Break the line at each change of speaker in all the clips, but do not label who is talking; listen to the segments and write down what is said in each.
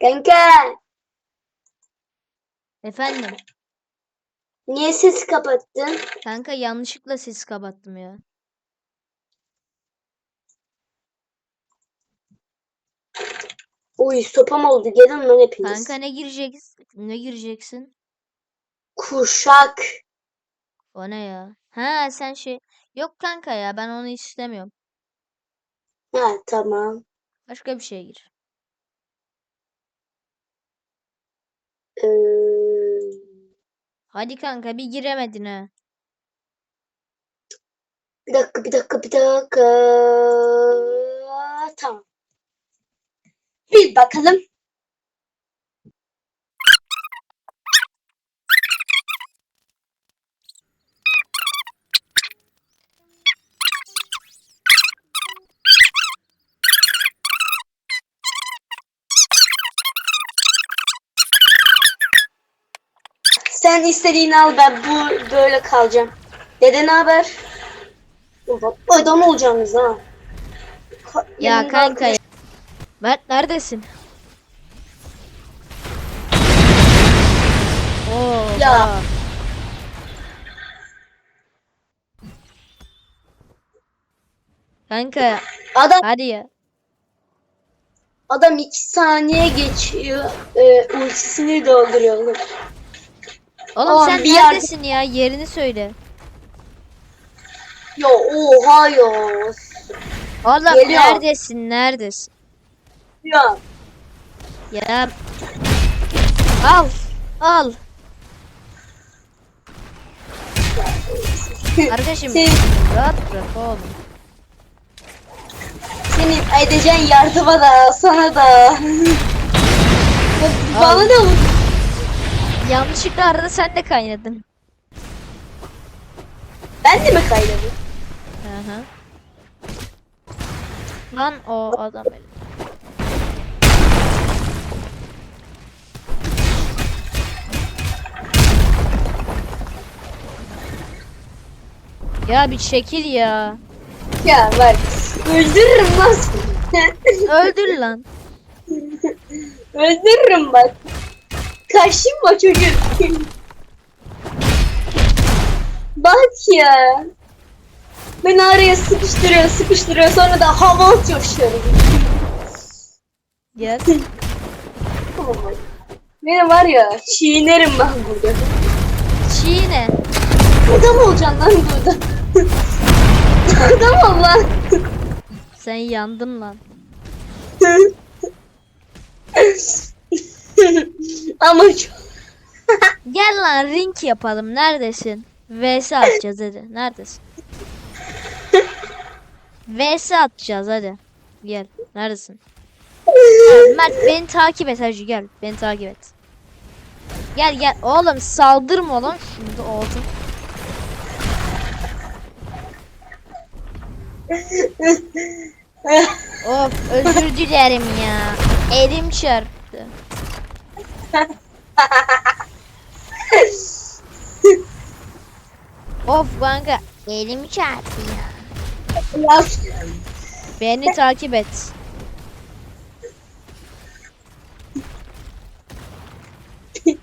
Kanka
Efendim.
niye ses kapattın?
Kanka yanlışlıkla sesi kapattım ya.
Uy sopam oldu. Gelin lan hepiniz.
Kanka ne gireceksin? Ne gireceksin?
Kuşak.
O ne ya? Ha sen şey. Yok kanka ya ben onu istemiyorum.
Ha tamam.
Başka bir şeye gir.
Ee,
Hadi kanka bir giremedin ha.
bir dakika bir dakika bir dakika. Tamam. Bir bakalım. Sen istediğini al ben bu böyle kalacağım. Dede ne haber? Adam olacaksınız ha. Ka-
Ya kanka ya. Mert neredesin? Oo.
Ya.
Kanka
Adam
hadi ya.
adam iki saniye geçiyor. E, ultisini dolduruyor. Oğlum.
Oğlum sen
bir yerde-
neredesin ya? Yerini söyle.
Ya oha ya.
Oğlum
Geliyor.
neredesin? Neredesin?
Ya.
Ya. Al. Al. Arkadaşım
Senin,
rahat bırak oğlum.
senin edeceğin yardıma da sana da. Bana da vur.
Yanlışlıkla arada sen de kaynadın.
Ben de mi kaynadım?
Hı hı. Lan o adam benim. Ya bir çekil ya.
Ya bak. Öldürürüm lan seni.
Öldür lan.
Öldürürüm bak. Kaşınma çocuk. Bak ya. Beni araya sıkıştırıyor sıkıştırıyor sonra da hava atıyor şöyle.
Gel.
Aman. Beni var ya çiğnerim ben burada.
Çiğne.
Adam olacaksın lan burada. Adam ol lan.
Sen yandın lan.
Ama çok...
Gel lan ring yapalım. Neredesin? VS atacağız hadi. Neredesin? VS atacağız hadi. Gel. Neredesin? Ha, Mert beni takip et hacı gel. Beni takip et. Gel gel. Oğlum saldırma lan. Şimdi oldu. Of özür dilerim ya. Elim çarptı. Of kanka elim çarptı ya. Beni takip et.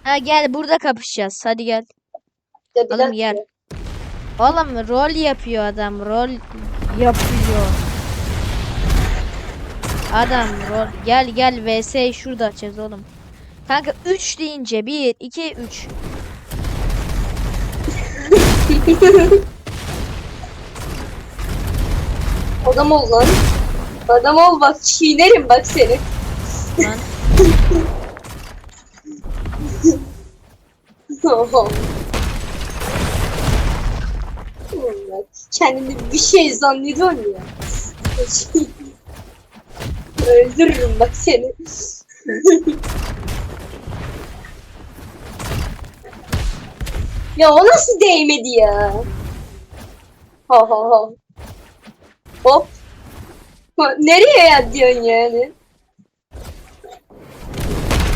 Ha gel burada kapışacağız. Hadi gel. Oğlum gel. Oğlum rol yapıyor adam. Rol yapıyor. Adam rol. Gel gel vs şurada açacağız oğlum. Kanka 3 deyince 1 2 3.
Adam ol lan. Adam ol bak çiğnerim bak seni.
Lan.
Kendini bir şey zannediyorsun ya. Öldürürüm bak seni. Ya o nasıl değmedi ya? Ha ha ha. Hop. Nereye ya diyorsun yani?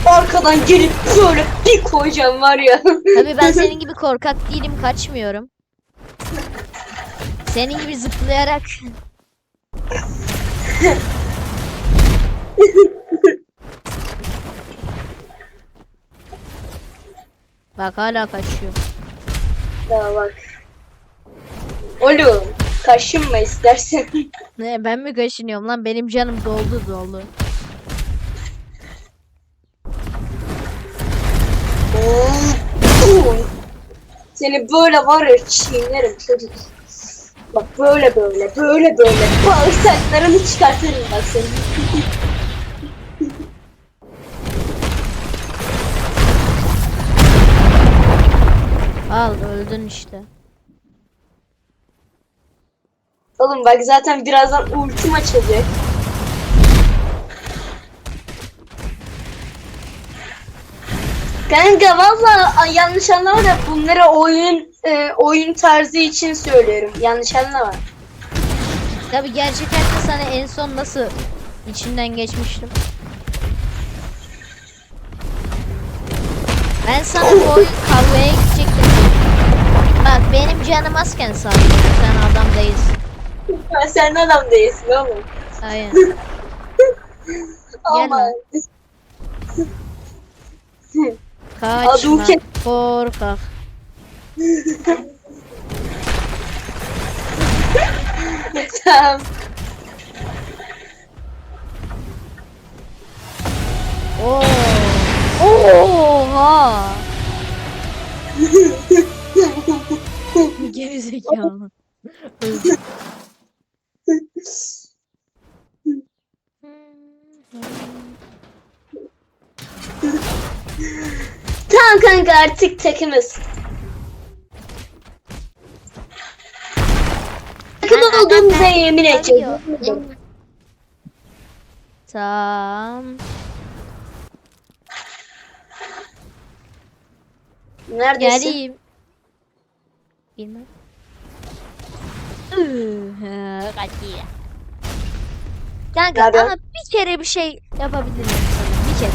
Arkadan gelip şöyle bir koyacağım var ya.
Tabii ben senin gibi korkak değilim kaçmıyorum. Senin gibi zıplayarak. Bak hala kaçıyor.
Ya bak. Oğlum kaşınma istersen.
Ne ben mi kaşınıyorum lan? Benim canım doldu doldu.
Seni böyle var ya çiğnerim çocuk. Bak böyle böyle böyle böyle bağırsaklarını çıkartırım bak seni.
Al öldün işte.
Oğlum bak zaten birazdan ultim açılacak. Kanka valla yanlış anlama da bunları oyun e, oyun tarzı için söylüyorum. Yanlış anlama.
Tabi gerçek hayatta sana en son nasıl içinden geçmiştim. Ben sana bu oyun kavgaya gidecektim. Bak benim canım azken saldın. Sen adam değilsin.
Sen adam değilsin oğlum.
Aynen.
Ama
Kaçma korkak.
tamam.
Oo. Oha. Öldü.
Tamam kanka artık takımız. Takım olduğumuza yemin edeceğim.
Tamam.
Neredesin?
Geleyim. Bilmem. Kaçıyor. Kanka
Nerede?
ama bir kere bir şey yapabilirim sana. Bir kere.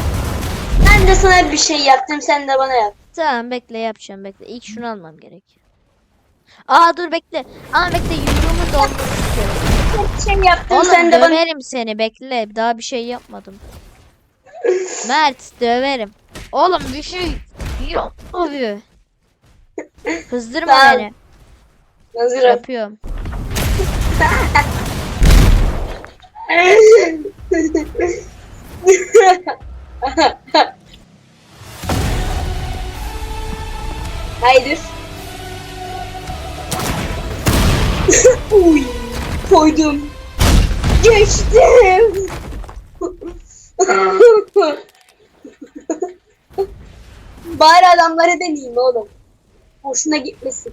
Ben de sana bir şey yaptım sen de bana yap.
Tamam bekle yapacağım bekle. İlk şunu almam gerek. Aa dur bekle. Ama bekle yumruğumu dolmak istiyorum.
Bir şey yaptım
Oğlum
sen de bana
döverim seni bekle. Daha bir şey yapmadım. Mert döverim. Oğlum bir şey yok abi. Kızdırma
Tamam.
beni.
hazırım.
Yapıyorum.
Haydi. Uy, koydum. Geçtim. Bari adamları deneyeyim oğlum. Hoşuna gitmesin.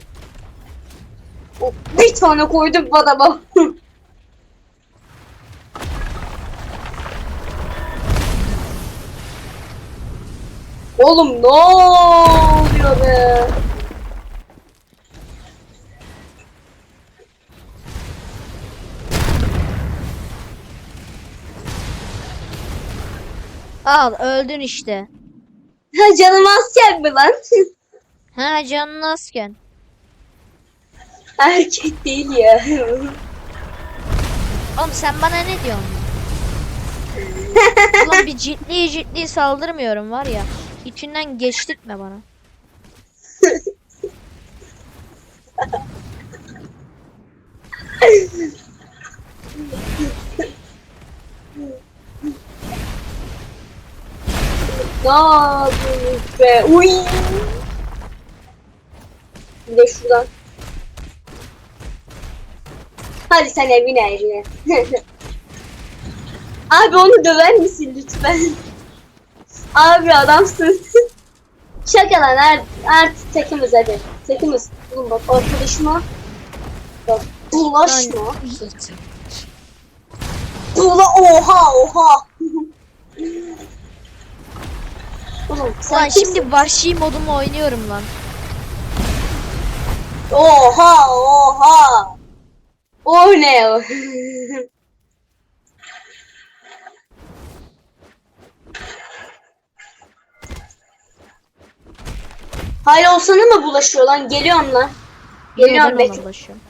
Oh, bir tane koydum bu adama. Oğlum ne oluyor be?
Al öldün işte.
Ha canım asker mi lan?
Ha canın azken.
Erkek değil ya.
Oğlum sen bana ne diyorsun? Oğlum bir ciddi ciddi saldırmıyorum var ya. İçinden geçtirtme bana.
ne yapıyorsunuz be? Uy. Bir de şuradan. Hadi sen evine evine. Abi onu döver misin lütfen? Abi adamsın. Şaka lan art, artık takımız hadi. Takımız. Oğlum bak arkadaşıma. Bak bulaşma. Bula oha oha. Oğlum sen
Lan
kimsin?
şimdi vahşi modumu oynuyorum lan.
Oha oha. O ne o? Hala o sana mı bulaşıyor lan? Geliyorum lan. Geliyorum bekle.
bulaşıyorum.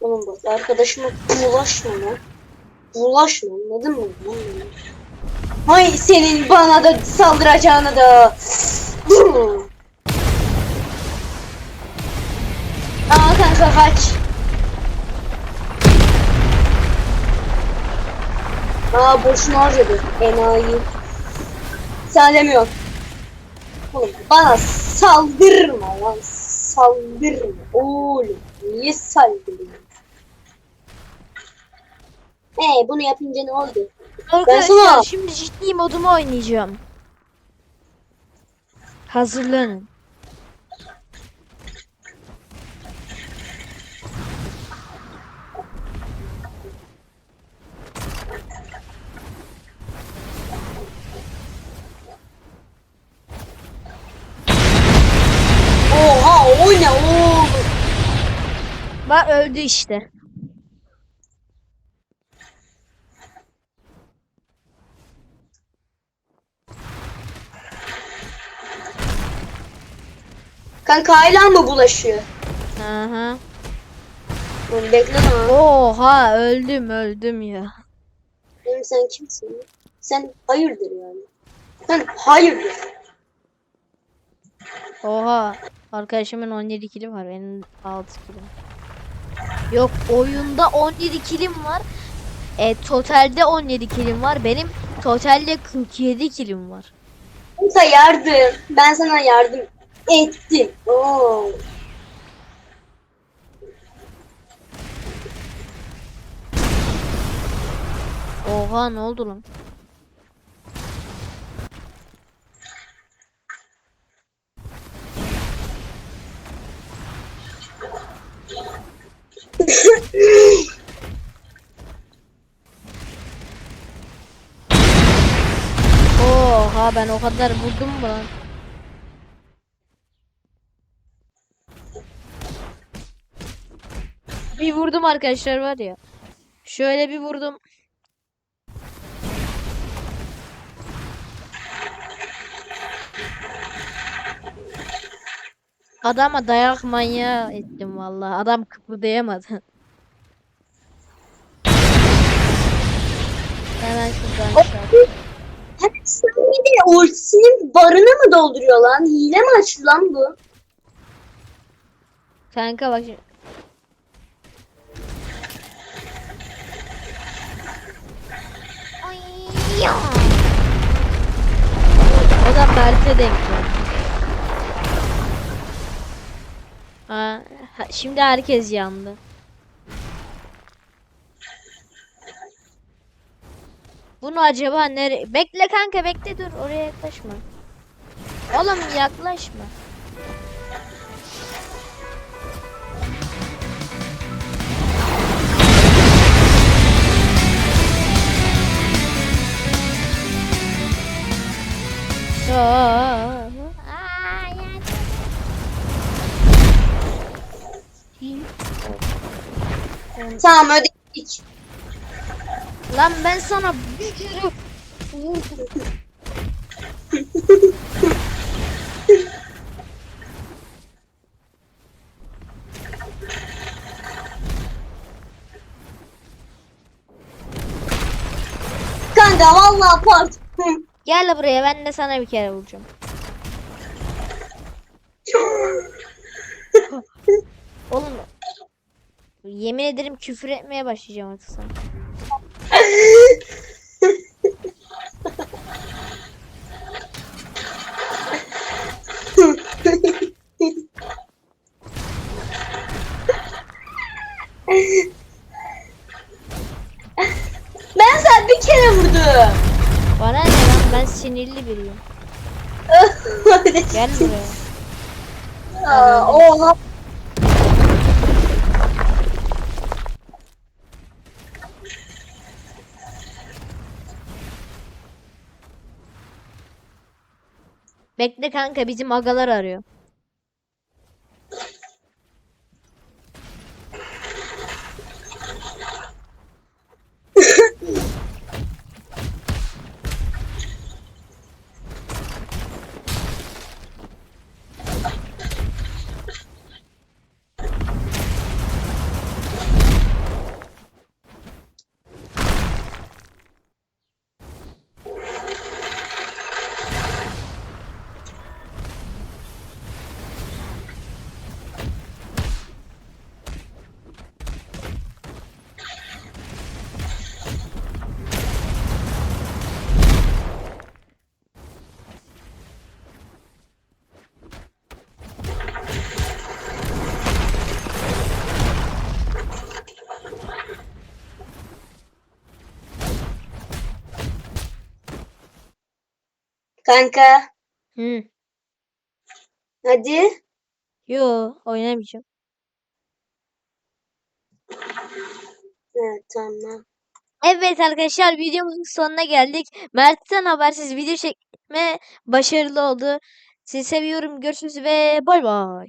Oğlum bak arkadaşıma bulaşma lan. Bulaşma anladın mı? Hay senin bana da saldıracağını da. Aa kanka kaç. Aa boşuna harcadı. Enayi. Sen demiyorsun. Oğlum bana saldırma lan. Saldırma. Oğlum niye saldırıyorsun? Ee bunu yapınca ne oldu?
Arkadaşlar
sana-
şimdi ciddi modumu oynayacağım. Hazırlanın.
Oha o ne oğlum?
Bak öldü işte.
Kanka hala mı bulaşıyor?
Aha.
Oğlum bekle lan.
Oha öldüm öldüm ya.
Oğlum sen kimsin? Sen hayırdır yani? Sen hayırdır?
Oha. Arkadaşımın 17 kilim var. Benim 6 kilim. Yok oyunda 17 kilim var. E totalde 17 kilim var. Benim totalde 47 kilim var.
Kanka yardım. Ben sana yardım ettim. Oo.
Oha ne oldu lan? Oha ben o kadar vurdum mu lan? Bir vurdum arkadaşlar var ya. Şöyle bir vurdum. Adama dayak manyağı ettim vallahi. Adam kıpırdayamadı. Hemen şuradan.
Hemen sen bir de ultisinin barını mı dolduruyor lan? Hile mi açtı lan bu?
Kanka bak şimdi. O da Mert'e denk geldi. Ha, şimdi herkes yandı. Bunu acaba nere? Bekle kanka bekle dur oraya yaklaşma. Oğlum yaklaşma. Aa, aa,
Tamam ödedik.
Lan ben sana bir kere vurdum.
Kanka vallahi. Hı.
Gel buraya ben de sana bir kere vuracağım. Oğlum yemin ederim küfür etmeye başlayacağım artık sana.
Ben sana bir kere vurdum.
Bana ne lan ben sinirli biriyim. Gel buraya.
Aa, Oha.
Bekle kanka bizim agalar arıyor.
Kanka
Hı.
hadi.
Yo oynamayacağım.
Evet tamam.
Evet arkadaşlar videomuzun sonuna geldik. Mert'ten habersiz video çekme başarılı oldu. Sizi seviyorum. Görüşürüz ve bay bay.